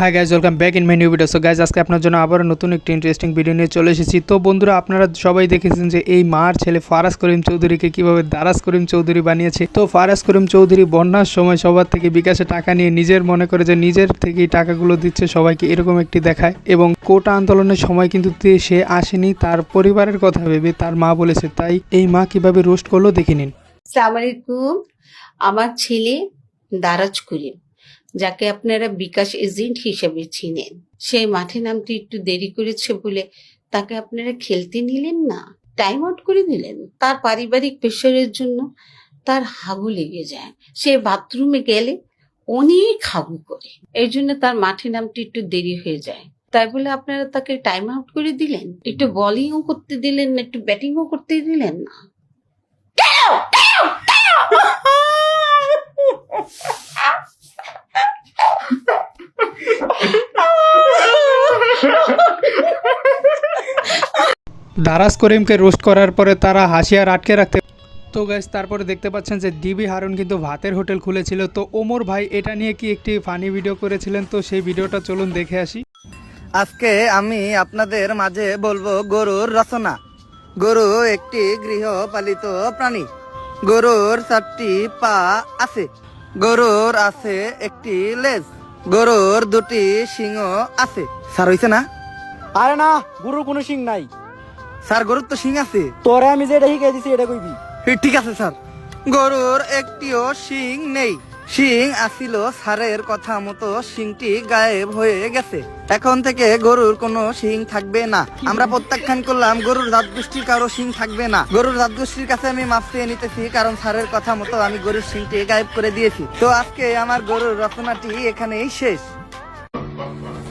Hi guys welcome back in my new video so guys আজকে আপনার জন্য আবারও নতুন একটি ইন্টারেস্টিং ভিডিও নিয়ে চলে এসেছি। তো বন্ধুরা, আপনারা সবাই দেখেছেন যে এই মার ছেলে ফারাজ করিম চৌধুরীকে কীভাবে দারাজ করিম চৌধুরী বানিয়েছে। তো ফারাজ করিম চৌধুরী বন্যার সময় সবার থেকে বিকাশে টাকা নিয়ে নিজের মনে করে যে নিজের থেকেই টাকাগুলো দিচ্ছে সবাইকে এরকম একটি দেখায়। এবং কোটা আন্দোলনের সময় কিন্তু সে আসেনি, তার পরিবারের কথা ভেবে তার মা বলেছে, তাই এই মা কীভাবে রোস্ট করল দেখে নিন। আমার ছেলে দারাজ করিম। যাকে আপনারা বিকাশ এজেন্ট হিসেবে চিনেন। সেই মাঠে নামতে একটু দেরি করেছে বলে তাকে আপনারা খেলতে নিলেন না? টাইম আউট করে দিলেন? তার পারিবারিক প্রেশারের জন্য তার হাগু লেগে যায়। সে বাথরুমে গেলে অনেক হাগু করে। এই জন্য তার মাঠে নামতে একটু দেরি হয়ে যায়। তাই বলে আপনারা তাকে টাইম আউট করে দিলেন? একটু বলিংও করতে দিলেন না? একটু ব্যাটিংও করতে দিলেন না? দারাজ করিমকে রোস্ট করার পরে তারা হাসিয়ার আটকে রাখতে তো গাইস তারপরে দেখতে পাচ্ছেন যে ডিবি হারুন কিন্তু ভাতের হোটেল খুলেছিল। তো ওমর ভাই এটা নিয়ে কি একটি ফানি ভিডিও করেছিলেন? তো সেই ভিডিওটা চলুন দেখে আসি। আজকে আমি আপনাদের মাঝে বলব গরুর রচনা। গরু একটি গৃহপালিত প্রাণী। গরুর চারটি পা আছে। গরুর আছে একটি লেজ। গরুর দুটি সিংহ আছে। স্যার হইছে না? আরে না গরুর কোনো সিং নাই। স্যার গরুর তো সিং আছে। তোরে আমি যেটা শিখাই দিছি এটা কইবি। ঠিক আছে স্যার। গরুর একটিও শিং নেই। শিং আসিল স্যারের কথা মতো শিংটি গায়েব হয়ে গেছে। এখন থেকে গরুর কোনো শিং থাকবে না। আমরা প্রত্যাখ্যান করলাম গরুর জাত গোষ্ঠীর কারও শিং থাকবে না। গরুর জাত গোষ্ঠীর কাছে আমি মাপ চেয়ে নিতেছি কারণ স্যারের কথা মতো আমি গরুর শিংটি গায়েব করে দিয়েছি। তো আজকে আমার গরুর রচনাটি এখানেই শেষ।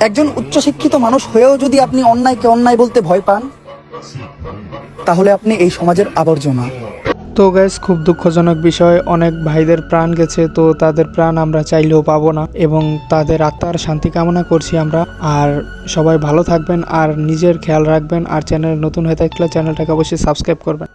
একজন উচ্চশিক্ষিত মানুষ হয়েও যদি আপনি অন্যায়কে অন্যায় বলতে ভয় পান তাহলে আপনি এই সমাজের আবর্জনা। তো গ্যাস খুব দুঃখজনক বিষয়, অনেক ভাইদের প্রাণ গেছে, তো তাদের প্রাণ আমরা চাইলেও পাবো না এবং তাদের আত্মার শান্তি কামনা করছি আমরা। আর সবাই ভালো থাকবেন, আর নিজের খেয়াল রাখবেন, আর চ্যানেল নতুন হয়ে থাকলে চ্যানেলটাকে অবশ্যই সাবস্ক্রাইব করবেন।